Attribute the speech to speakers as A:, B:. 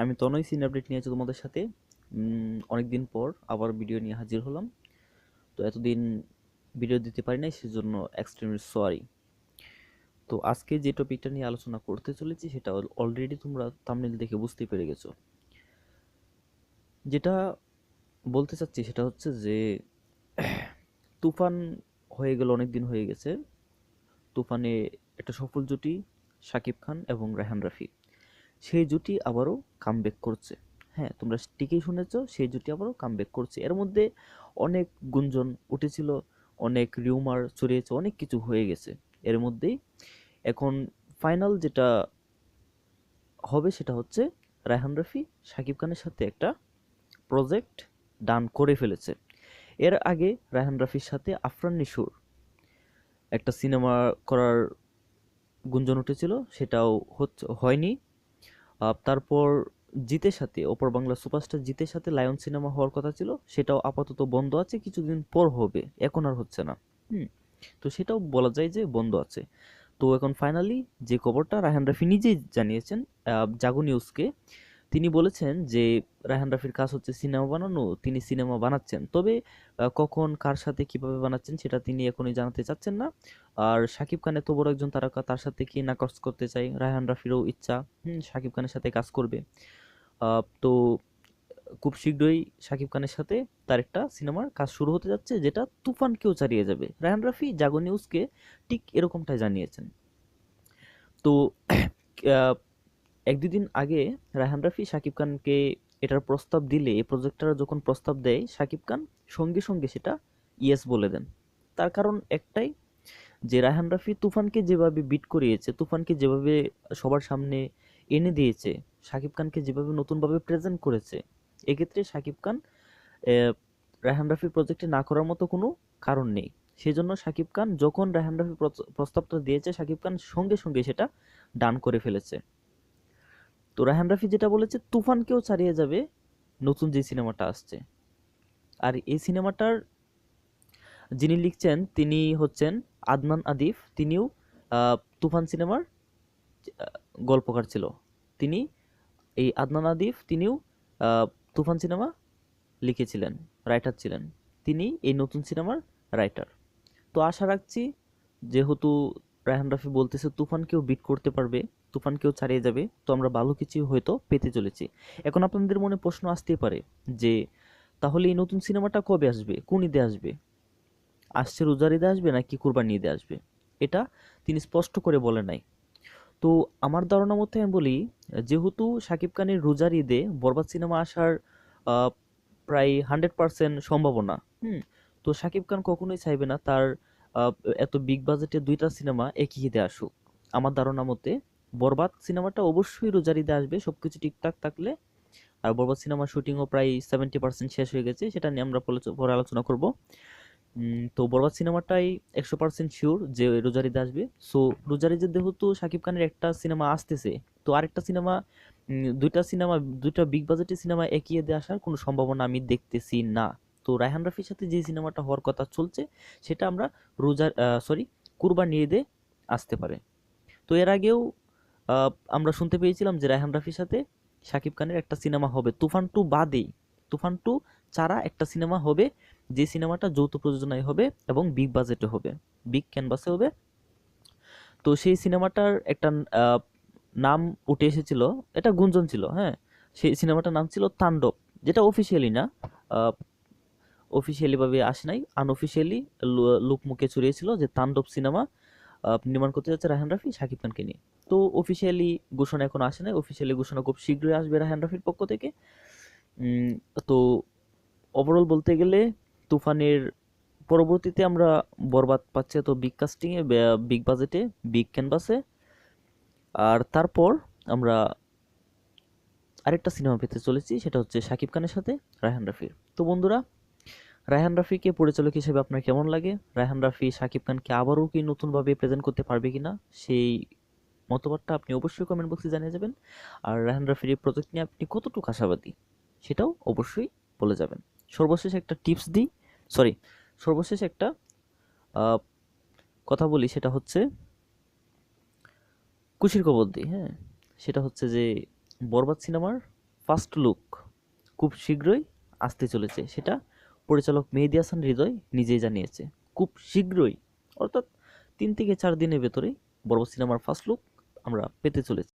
A: আমি তনয় scene update নিয়েছি তোমাদের সাথে। অনেক দিন পর আবার ভিডিও নিয়ে হাজির হলাম। তো এতদিন ভিডিও দিতে পারি নাই, সেজন্য এক্সট্রিমলি সরি তো আজকে যে টপিকটা নিয়ে আলোচনা করতে চলেছি, সেটা অলরেডি তোমরা থাম্বনেল দেখে বুঝতে পেরে গেছো। যেটা বলতে চাচ্ছি, সেটা হচ্ছে যে, তুফান হয়ে গেল অনেক দিন হয়ে গেছে। তুফানে একটা সফল জুটি শাকিব খান এবং রায়হান রাফি। সেই জুটি আবারও কামব্যাক করছে। হ্যাঁ তোমরা ঠিকই শুনেছ, সেই জুটি আবারও কামব্যাক করছে। এর মধ্যে অনেক গুঞ্জন উঠেছিল, অনেক রিউমার ছড়িয়েছে, অনেক কিছু হয়ে গেছে। এর মধ্যেই এখন ফাইনাল যেটা হবে সেটা হচ্ছে রায়হান রাফি শাকিব খানের সাথে একটা প্রজেক্ট ডান করে ফেলেছে। এর আগে রায়হান রাফির সাথে আফরান নিশুর একটা সিনেমা করার গুঞ্জন উঠেছিল, সেটাও হচ্ছে, হয়নি। তারপর জিতের সাথে ওপর বাংলা সুপারস্টার জিতের সাথে লায়ন সিনেমা হওয়ার কথা ছিল, সেটাও আপাতত বন্ধ আছে, কিছুদিন পর হবে, এখন আর হচ্ছে না। হুম, তো সেটাও বলা যায় যে বন্ধ আছে। তো এখন ফাইনালি যে খবরটা রায়হান রাফি নিজেই জানিয়েছেন জাগো নিউজকে তিনি বলেছেন যে রায়হান রাফির কাজ হচ্ছে সিনেমা বানানো তিনি সিনেমা বানাচ্ছেন। তবে কখন কার সাথে কীভাবে বানাচ্ছেন সেটা তিনি এখনই জানাতে চাচ্ছেন না। আর শাকিব খান এত বড় একজন তারকা তার সাথে কি না কাজ করতে চাই রায়হান রাফিরও ইচ্ছা। হুম, শাকিব খানের সাথে কাজ করবে। তো খুব শীঘ্রই শাকিব খানের সাথে তার একটা সিনেমার কাজ শুরু হতে যাচ্ছে যেটা তুফানকেও চালিয়ে যাবে। রায়হান রাফি জাগো নিউজকে ঠিক এরকমটাই জানিয়েছেন। তো এক দুদিন আগে রায়হান রাফি শাকিব খানকে এটার প্রস্তাব দিলে, এই প্রজেক্টটার যখন প্রস্তাব দেয়, শাকিব খান সঙ্গে সঙ্গে সেটা ইয়েস বলে দেন। তার কারণ একটাই যে, রায়হান রাফি তুফানকে যেভাবে বিট করিয়েছে, তুফানকে যেভাবে সবার সামনে এনে দিয়েছে, শাকিব খানকে যেভাবে নতুনভাবে প্রেজেন্ট করেছে, এক্ষেত্রে শাকিব খান রায়হান রাফি প্রজেক্টে না করার মতো কোনো কারণ নেই। সেই জন্য শাকিব খান যখন রায়হান রাফি প্রস্তাবটা দিয়েছে, শাকিব খান সঙ্গে সঙ্গে সেটা ডান করে ফেলেছে। তো রায়হান রাফি যেটা বলেছে, তুফানকেও ছাড়িয়ে যাবে নতুন যে সিনেমাটা আসছে। আর এই সিনেমাটার যিনি লিখছেন, তিনি হচ্ছেন আদনান আদিফ। তিনিও তুফান সিনেমার গল্পকার ছিল। তিনি এই আদনান আদিফ, তিনিও তুফান সিনেমা লিখেছিলেন, রাইটার ছিলেন। তিনি এই নতুন সিনেমার রাইটার। তো আশা রাখছি, যেহেতু রায়হান রাফি বলতেছে, তুফানকেও বিট করতে পারবে। তুফানকেও ছাড়িয়ে যাবে। তো আমরা ভালো কিছু হয়তো পেতে চলেছি। এখন আপনাদের মনে প্রশ্ন আসতেই পারে যে, তাহলে এই নতুন সিনেমাটা কবে আসবে? কোন ঈদে আসবে? আসছে রোজার ঈদে আসবে নাকি কুরবানি ঈদে আসবে? এটা তিনি স্পষ্ট করে বলে নাই। তো আমার ধারণা মতে আমি বলি, যেহেতু শাকিব খানের রোজার ঈদে বরবাদ সিনেমা আসার প্রায় হান্ড্রেড পার্সেন্ট সম্ভাবনা, হুম, তো শাকিব খান কখনোই চাইবে না তার এত বিগ বাজেটের দুইটা সিনেমা একই ঈদে আসুক। আমার ধারণা মতে বরবাদ সিনেমাটা অবশ্যই রোজার ঈদে আসবে, সবকিছু ঠিকঠাক থাকলে। আর বরবাদ সিনেমার শুটিংও প্রায় সেভেন্টি পার্সেন্ট শেষ হয়ে গেছে, সেটা নিয়ে আমরা পরে- আলোচনা করব। তো বরবাদ সিনেমাটাই একশো পার্সেন্ট শিওর যে রোজার ঈদে আসবে। সো রোজার ঈদে যেহেতু শাকিব খানের একটা সিনেমা আসতেছে, তো আরেকটা সিনেমা দুইটা সিনেমা, দুইটা বিগ বাজেটের সিনেমা একই ঈদে আসার কোনো সম্ভাবনা আমি দেখতেছি না। তো রায়হান রাফির সাথে যে সিনেমাটা হওয়ার কথা চলছে, সেটা আমরা রোজার সরি কুরবানি ঈদে আসতে পারে। তো এর আগেও আমরা শুনতে পেয়েছিলাম যে রায়হান রাফির সাথে শাকিব খানের একটা সিনেমা হবে। তুফান টু বাদেই, তুফান টু ছাড়া একটা সিনেমা হবে, যে সিনেমাটা যৌথ প্রযোজনায় হবে এবং বিগ বাজেটে হবে বিগ ক্যানভাসে হবে। তো সেই সিনেমাটার একটা নাম উঠে এসেছিল, এটা গুঞ্জন ছিল হ্যাঁ? সেই সিনেমাটার নাম ছিল তাণ্ডব, যেটা অফিসিয়ালি না অফিসিয়ালি ভাবে আসে নাই আনঅফিসিয়ালি লোক মুখে ছড়িয়েছিল যে তাণ্ডব সিনেমা নির্মাণ করতে যাচ্ছে রায়হান রাফি, শাকিব খানকে নিয়ে। তো অফিসিয়ালি ঘোষণা এখন আসে নাই অফিসিয়ালি ঘোষণা খুব শীঘ্রই আসবে রায়হান রাফির পক্ষ থেকে। তো ওভারঅল বলতে গেলে তুফানের পরবর্তীতে আমরা বরবাদ পাচ্ছি তো বিগ কাস্টিংয়ে বিগ বাজেটে বিগ ক্যানভাসে আর তারপর আমরা আরেকটা সিনেমা পেতে চলেছি, সেটা হচ্ছে শাকিব খানের সাথে রায়হান রাফির। তো বন্ধুরা, রায়হান রাফিকে পরিচালক হিসেবে আপনার কেমন লাগে? রায়হান রাফি শাকিব খানকে আবারও কি নতুনভাবে প্রেজেন্ট করতে পারবে কিনা? সেই মতবাদটা আপনি অবশ্যই কমেন্ট বক্সে জানিয়ে যাবেন। আর রায়হান রাফির প্রজেক্ট নিয়ে আপনি কতটুকু আশাবাদী সেটাও অবশ্যই বলে যাবেন। সর্বশেষ একটা টিপস দিই সরি সর্বশেষ একটা কথা বলি সেটা হচ্ছে খুশির খবর দিই হ্যাঁ। সেটা হচ্ছে যে বরবাদ সিনেমার ফার্স্ট লুক খুব শীঘ্রই আসতে চলেছে। সেটা পরিচালক মেহেদি হাসান হৃদয় নিজেই জানিয়েছে। খুব শীঘ্রই, অর্থাৎ তিন থেকে চার দিনের ভেতরেই বড় সিনেমার ফার্স্ট লুক আমরা পেতে চলেছি।